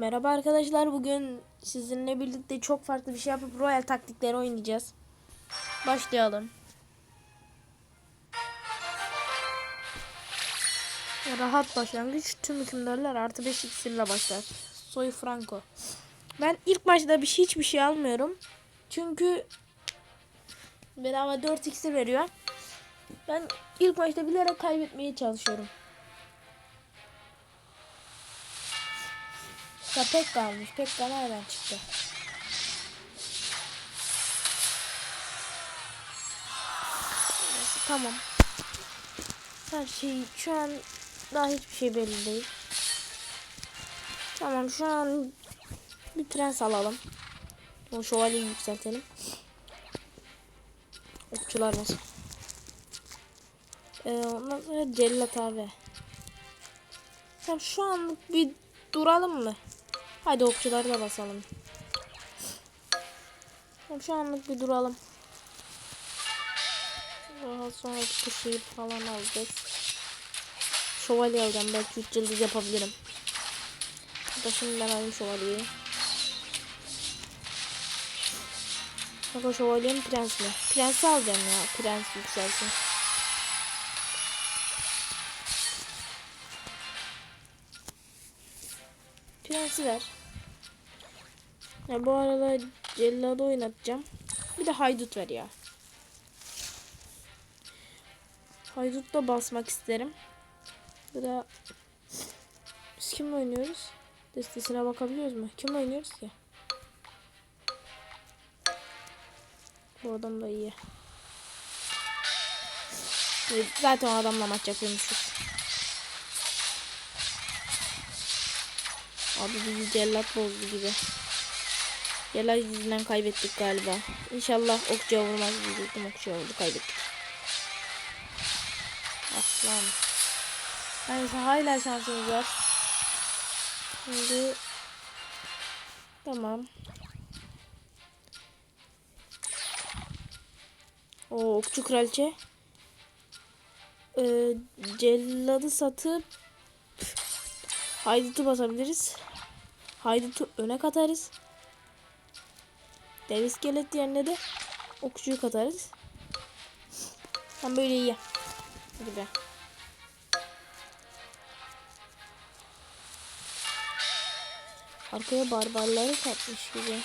Merhaba arkadaşlar. Bugün sizinle birlikte çok farklı bir şey yapıp Royal taktikleri oynayacağız. Başlayalım. Rahat başlangıç. Tüm hükümdarlar artı 5 iksirle başlar. Soy Franco. Ben ilk başta bir şey hiçbir şey almıyorum. Çünkü bedava 4 iksir veriyor. Ben ilk başta bilerek kaybetmeye çalışıyorum. Ya Pekka almış. Pekka nereden çıktı? Neyse, Tamam. Her şey şu an daha hiçbir şey belli değil. Tamam şu an bir prens alalım. O şövalyeyi yükseltelim. Okçular nasıl? Ee, ondan sonra cellat abi. Tamam şu anlık bir duralım mı? Hadi okçuları da basalım. Şu anlık bir duralım. Daha sonra kuşayı falan alacağız. Şövalye alacağım. Belki 3 yıldız yapabilirim. Hatta şimdi ben alayım şövalyeyi. Bak o şövalye mi prens mi? Prensi alacağım ya. Prens yükselsin. Prensi ver. Ya bu arada Celladı oynatacağım. Bir de haydut ver ya. Haydutla basmak isterim. Bu da biz kimle oynuyoruz? Destesine bakabiliyoruz mu? Kimle oynuyoruz ki? Bu adam da iyi. Zaten o adamla maç yapıyormuşuz. Abi bizi cellat bozdu gibi. Cellat yüzünden kaybettik galiba. İnşallah okçuya vurmaz diyecektim. Okçuya vurdu kaybettik. Aslan. Neyse hala şansımız var. Şimdi tamam. O okçu kraliçe. Ee, celladı satıp Haydut'u basabiliriz. Haydut'u öne katarız. Dev iskelet yerine de okçuyu katarız. Tam böyle iyi. Hadi be. Arkaya barbarları katmış gibi.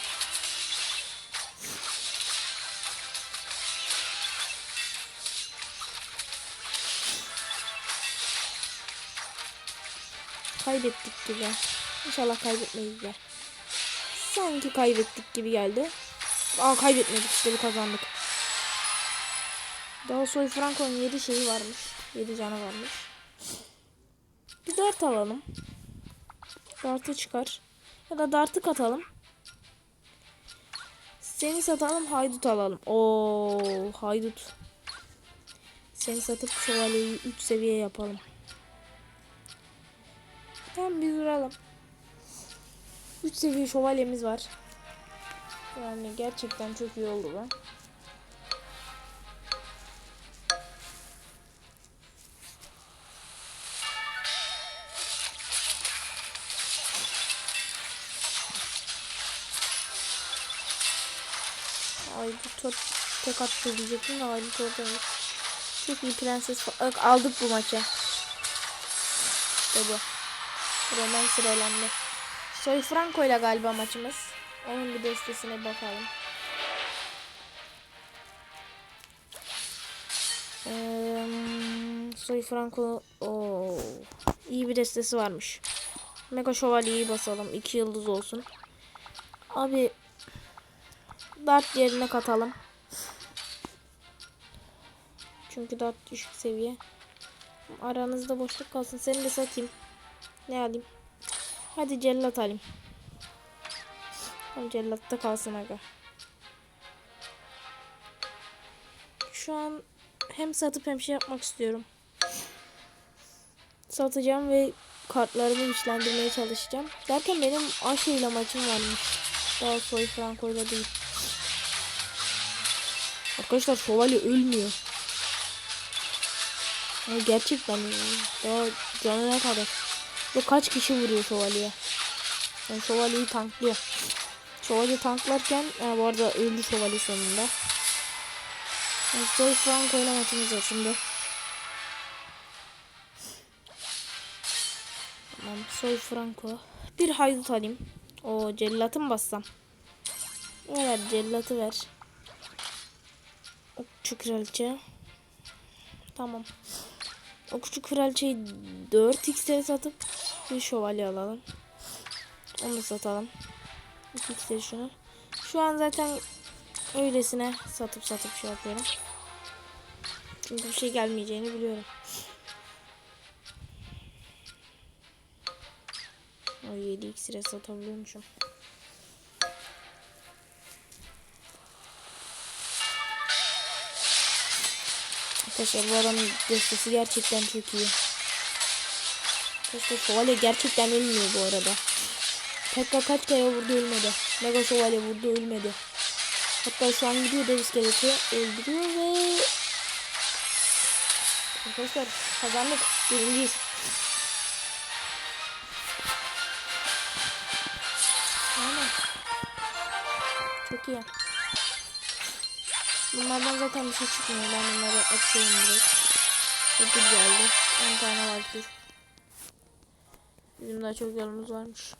Kaybettik gibi. İnşallah kaybetmeyiz de. Sanki kaybettik gibi geldi. Aa kaybetmedik işte bir kazandık. Daha soy Franco'nun 7 şeyi varmış. 7 canı varmış. Bir dart alalım. Dartı çıkar. Ya da dartı katalım. Seni satalım haydut alalım. Oo haydut. Seni satıp şövalyeyi 3 seviye yapalım. Tamam bir duralım. 3 seviye şövalyemiz var. Yani gerçekten çok iyi oldu bu. Ay bu top tek attı diyecektim de Aydut oradaymış. Çok iyi prenses. Aldık bu maçı. İşte bu. Roman sıralandı. Soy Franco ile galiba maçımız. Onun bir destesine bakalım. Eee, Soy Franco o iyi bir destesi varmış. Mega Şövalyeyi basalım. 2 yıldız olsun. Abi Dart yerine katalım. Çünkü dart düşük seviye. Aranızda boşluk kalsın. Seni de satayım. Ne alayım? Hadi cellat alayım. Tamam cellatta kalsın aga. Şu an hem satıp hem şey yapmak istiyorum. Satacağım ve kartlarımı güçlendirmeye çalışacağım. Derken benim Ashe ile maçım varmış. Daha soy Franco ile değil. Arkadaşlar şövalye ölmüyor. Ya gerçekten daha canına kadar. Ve kaç kişi vuruyor şövalye? Yani şövalyeyi tanklıyor. Şövalye tanklarken ha, bu arada öldü şövalye sonunda. Yani Soy Franco ile maçımız var şimdi. Tamam Soy Franco. Bir haydut alayım. O cellatı mı bassam? Ver cellatı ver. Okçu kraliçe. Tamam. Okçu kraliçeyi 4x'e satıp bir şövalye alalım. Onu satalım. 2x'e şunu. Şu an zaten öylesine satıp satıp şey yapıyorum. Çünkü bir şey gelmeyeceğini biliyorum. O 7 x'e satabiliyormuşum. Arkadaşlar bu adamın destesi gerçekten çok iyi. Arkadaşlar şövalye gerçekten ölmüyor bu arada. Pekka kaç kere vurdu ölmedi. Mega şövalye vurdu ölmedi. Hatta şu an gidiyor dev iskeleti öldürüyor ve... Arkadaşlar kazandık. Birinciyiz. Aynen. Çok iyi. Bunlardan zaten bir şey çıkmıyor. Ben bunları açıyorum direkt. Ödül geldi. 10 tane var ki. Bizim daha çok yolumuz varmış.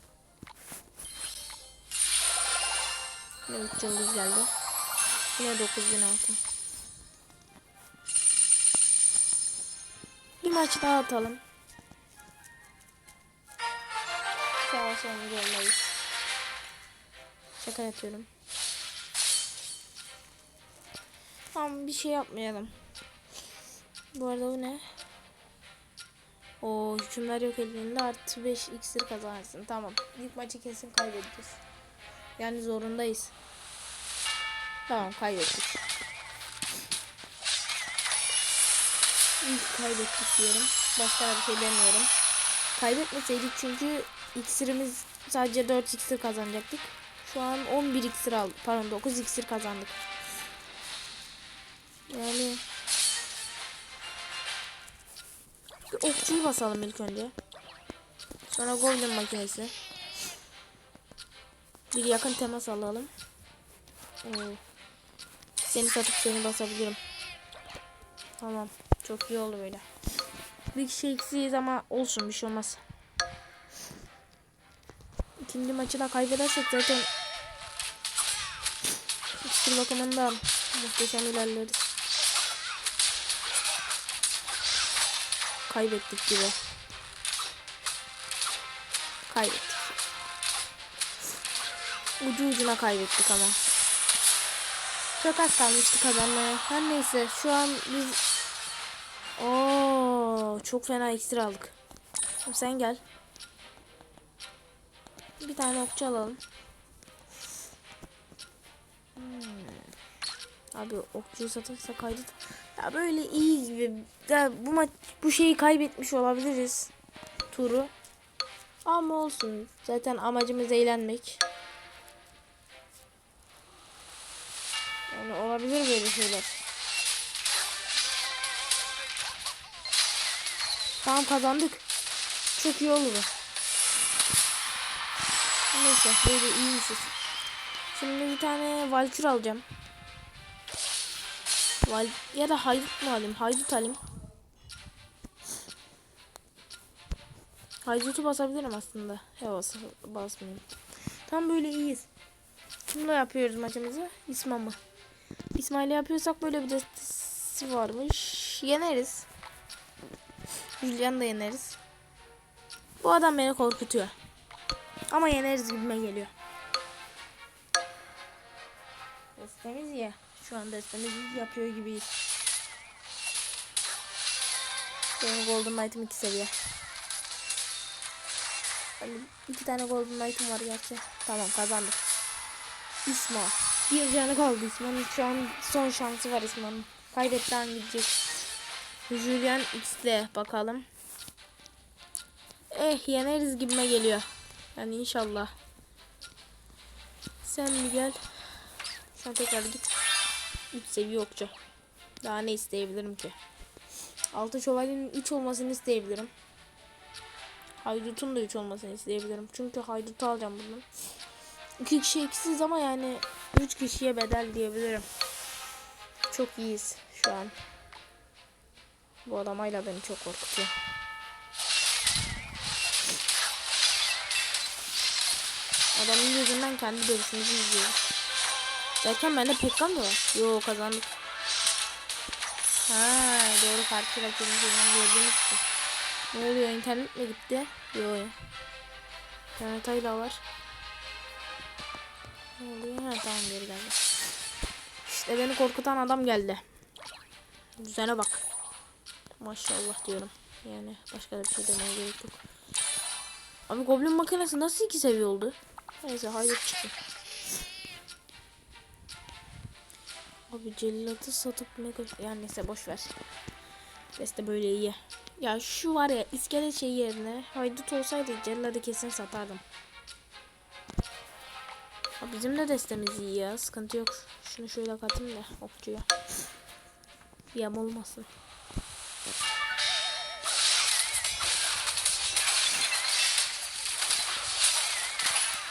3 yıldız geldi. Yine 9000 altın. Bir maç daha atalım. Savaş olmayı olmayız. Şaka yapıyorum. Tamam bir şey yapmayalım. Bu arada bu ne? O hükümler yok elinde artı 5 iksir kazanırsın. Tamam. İlk maçı kesin kaybedeceğiz. Yani zorundayız. Tamam kaybettik. İlk kaybettik diyorum. Başka bir şey demiyorum. Kaybetmeseydik çünkü iksirimiz sadece 4 iksir kazanacaktık. Şu an 11 iksir aldık. Pardon 9 iksir kazandık. Yani bir okçuyu basalım ilk önce. Sonra golden makinesi. Bir yakın temas alalım. Oo. Seni satıp seni basabilirim. Tamam. Çok iyi oldu böyle. Bir kişi eksiyiz ama olsun bir şey olmaz. İkinci maçı da kaybedersek zaten iksir bakımından muhteşem ilerleriz. Kaybettik gibi. Kaybettik. Ucu ucuna kaybettik ama. Çok az kalmıştı kazanmaya. Her neyse şu an biz Oo, çok fena iksir aldık. Sen gel. Bir tane okçu alalım. Hmm. Abi okçuyu satırsa kaydet. Ya böyle iyi gibi. Ya bu maç bu şeyi kaybetmiş olabiliriz. Turu. Ama olsun. Zaten amacımız eğlenmek. Yani olabilir böyle şeyler. Tamam kazandık. Çok iyi oldu bu. Neyse böyle iyiymişiz. Şimdi bir tane Valkür alacağım. Val ya da haydut mu alayım? Haydut alayım. Haydutu basabilirim aslında. Ya bas basmayayım. Tam böyle iyiyiz. Kimle yapıyoruz maçımızı? İsmail'le. İsmail'le yapıyorsak böyle bir destesi varmış. Yeneriz. Julian da yeneriz. Bu adam beni korkutuyor. Ama yeneriz gibime geliyor. Destemiz ya. Şu an destemizi yapıyor gibiyiz. Benim Golden Knight'ım 2 seviye. Hani iki tane Golden Knight'ım var gerçi. Tamam kazandık. İsma. Bir canı kaldı İsma'nın. Şu an son şansı var İsma'nın. Kaybetten gidecek. Julian X'de bakalım. Eh yeneriz gibime geliyor. Yani inşallah. Sen mi gel? Sen tekrar git. 3 seviye okçu. Daha ne isteyebilirim ki? Altı şövalyenin 3 olmasını isteyebilirim. Haydut'un da 3 olmasını isteyebilirim. Çünkü Haydut'u alacağım bunun. 2 kişi eksiz ama yani 3 kişiye bedel diyebilirim. Çok iyiyiz şu an. Bu adamayla beni çok korkutuyor. Adamın yüzünden kendi dövüşümüzü izliyoruz. Derken bende Pekkan mı var? Yo kazandık. Ha doğru karşı rakibimiz yüzünden gördüğünüz için. Ne oluyor internet mi gitti? Yo ya. İnternet hala var. Ne oluyor? Ha tamam geri geldi. İşte beni korkutan adam geldi. Düzene bak. Maşallah diyorum. Yani başka da bir şey demeye gerek yok. Abi goblin makinesi nasıl iki seviye oldu? Neyse hayır çıktı. Abi cellatı satıp ne kadar... Yani neyse boş ver. Beste böyle iyi. Ya şu var ya iskelet şey yerine haydut olsaydı celladı kesin satardım. Abi bizim de destemiz iyi ya. Sıkıntı yok. Şunu şöyle katayım da okçuya. Yam olmasın.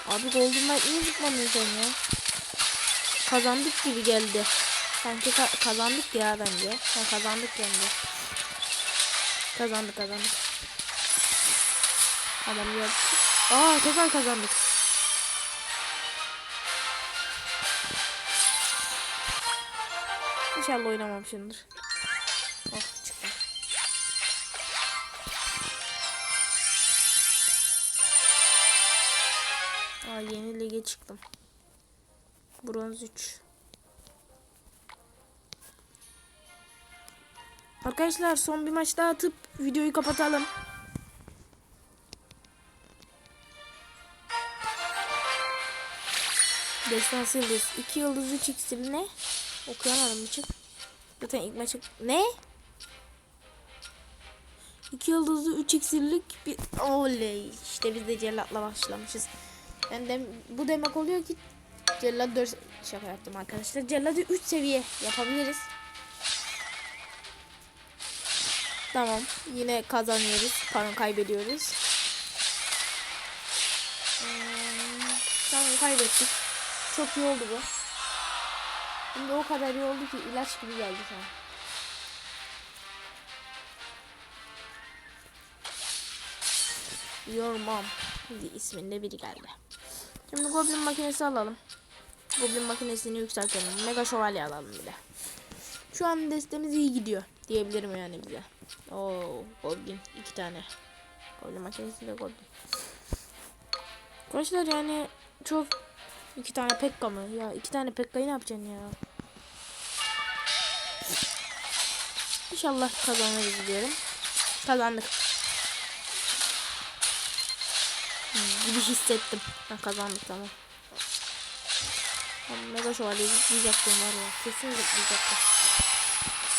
Abi Golden Knight niye zıplamıyorsun ya? Kazandık gibi geldi. Sanki ka- kazandık ya bence. Ha, kazandık bence. Kazandık kazandık. Adam geldi. Aa tekrar kazandık. İnşallah oynamamışımdır. Oh çıktım. Aa yeni lige çıktım. Bronz 3. Arkadaşlar son bir maç daha atıp videoyu kapatalım. Destansı yıldız. 2 yıldız 3 iksir ne? Okuyamadım çık. Zaten ilk maçı... Ne? 2 yıldızlı 3 iksirlik bir... Oley. İşte biz de cellatla başlamışız. Yani dem bu demek oluyor ki Cellat 4 şaka yaptım arkadaşlar. Cellat'ı 3 seviye yapabiliriz. Tamam. Yine kazanıyoruz. Pardon kaybediyoruz. Hmm, tamam kaybettik. Çok iyi oldu bu. Şimdi o kadar iyi oldu ki ilaç gibi geldi şu an. Your mom isminde biri geldi. Şimdi goblin makinesi alalım. Goblin makinesini yükseltelim. Mega şövalye alalım bir de. Şu an destemiz iyi gidiyor diyebilirim yani bize. Oo, goblin iki tane. Goblin makinesi de goblin. Arkadaşlar yani çok iki tane pekka mı? Ya iki tane pekkayı ne yapacaksın ya? İnşallah kazanırız diyorum. Kazandık. Hmm, gibi hissettim. Ha, kazandık tamam. Abi mega şövalye zıplayacaktım var ya. Kesin zıplayacaktım.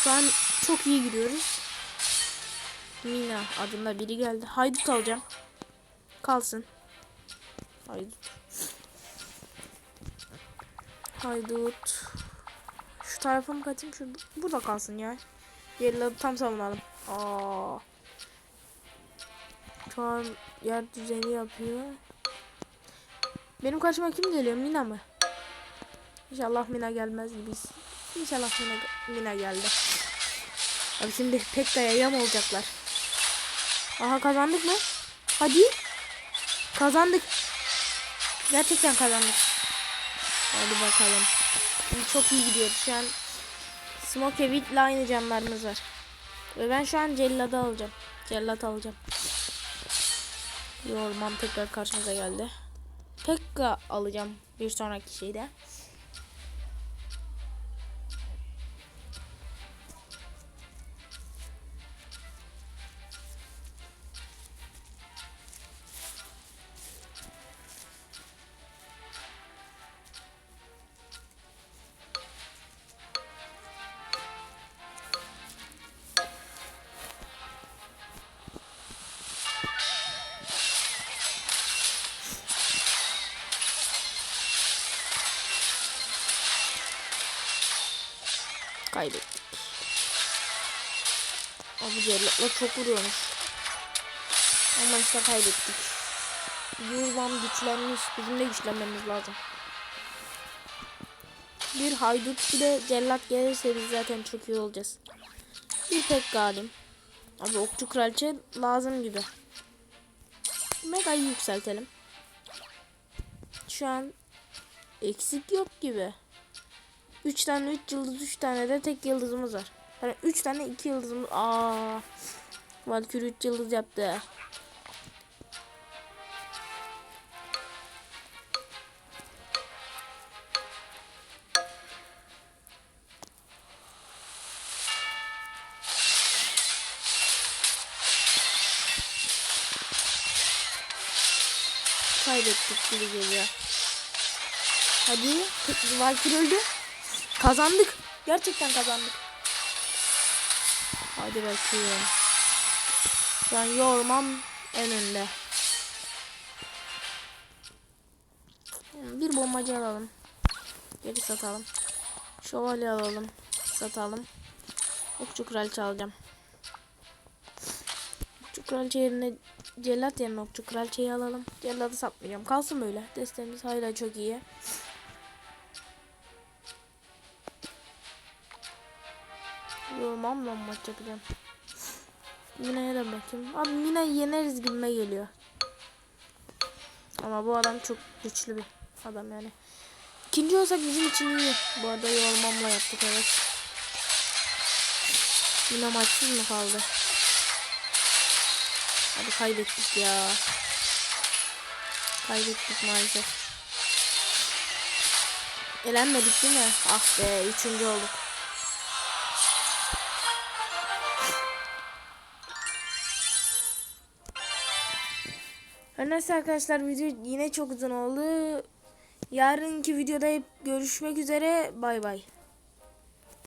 Şu an çok iyi gidiyoruz. Mina adında biri geldi. Haydut alacağım. Kalsın. Haydut. Haydut. Şu tarafa mı kaçayım? Şu burada kalsın ya. Yerleri tam savunalım. Aa. Şu an yer düzeni yapıyor. Benim karşıma kim geliyor? Mina mı? İnşallah Mina gelmez gibi. İnşallah Mina, Mina geldi. Abi şimdi Pekka'ya yam olacaklar. Aha kazandık mı? Hadi. Kazandık. Gerçekten kazandık. Hadi bakalım. Şimdi çok iyi gidiyoruz. Şu an Smokevit ile aynı canlarımız var. Ve ben şu an Cellat'ı alacağım. Cellat alacağım. Yorman tekrar karşımıza geldi. Pekka alacağım bir sonraki şeyde. Cellatla çok vuruyormuş. Ama işte kaybettik. Yurban güçlenmiş. Bizim de güçlenmemiz lazım. Bir haydut bir de cellat gelirse biz zaten çok iyi olacağız. Bir tek galim. Abi okçu kraliçe lazım gibi. Mega'yı yükseltelim. Şu an eksik yok gibi. 3 tane 3 yıldız 3 tane de tek yıldızımız var. Yani 3 tane 2 yıldızımız. Aa. Valkyrie 3 yıldız yaptı. Kaybettik gibi geliyor. Hadi. Valkyrie öldü. Kazandık. Gerçekten kazandık. Hadi bakayım. An yormam en. Bir bombacı alalım. Geri satalım. Şövalye alalım. Satalım. Okçu kraliçe alacağım. Okçu kraliçe yerine cellat yerine okçu kraliçeyi alalım. Cellatı satmayacağım. Kalsın böyle. Destemiz hala çok iyi. Yormam lan maç yapacağım. Mina'ya da bakayım. Abi Mina yeneriz gibime geliyor. Ama bu adam çok güçlü bir adam yani. İkinci olsak bizim için iyi. Bu arada yormamla yaptık evet. Mina maçsız mı kaldı? Abi kaybettik ya. Kaybettik maalesef. Elenmedik değil mi? Ah be üçüncü olduk. Neyse arkadaşlar video yine çok uzun oldu. Yarınki videoda görüşmek üzere. Bay bay.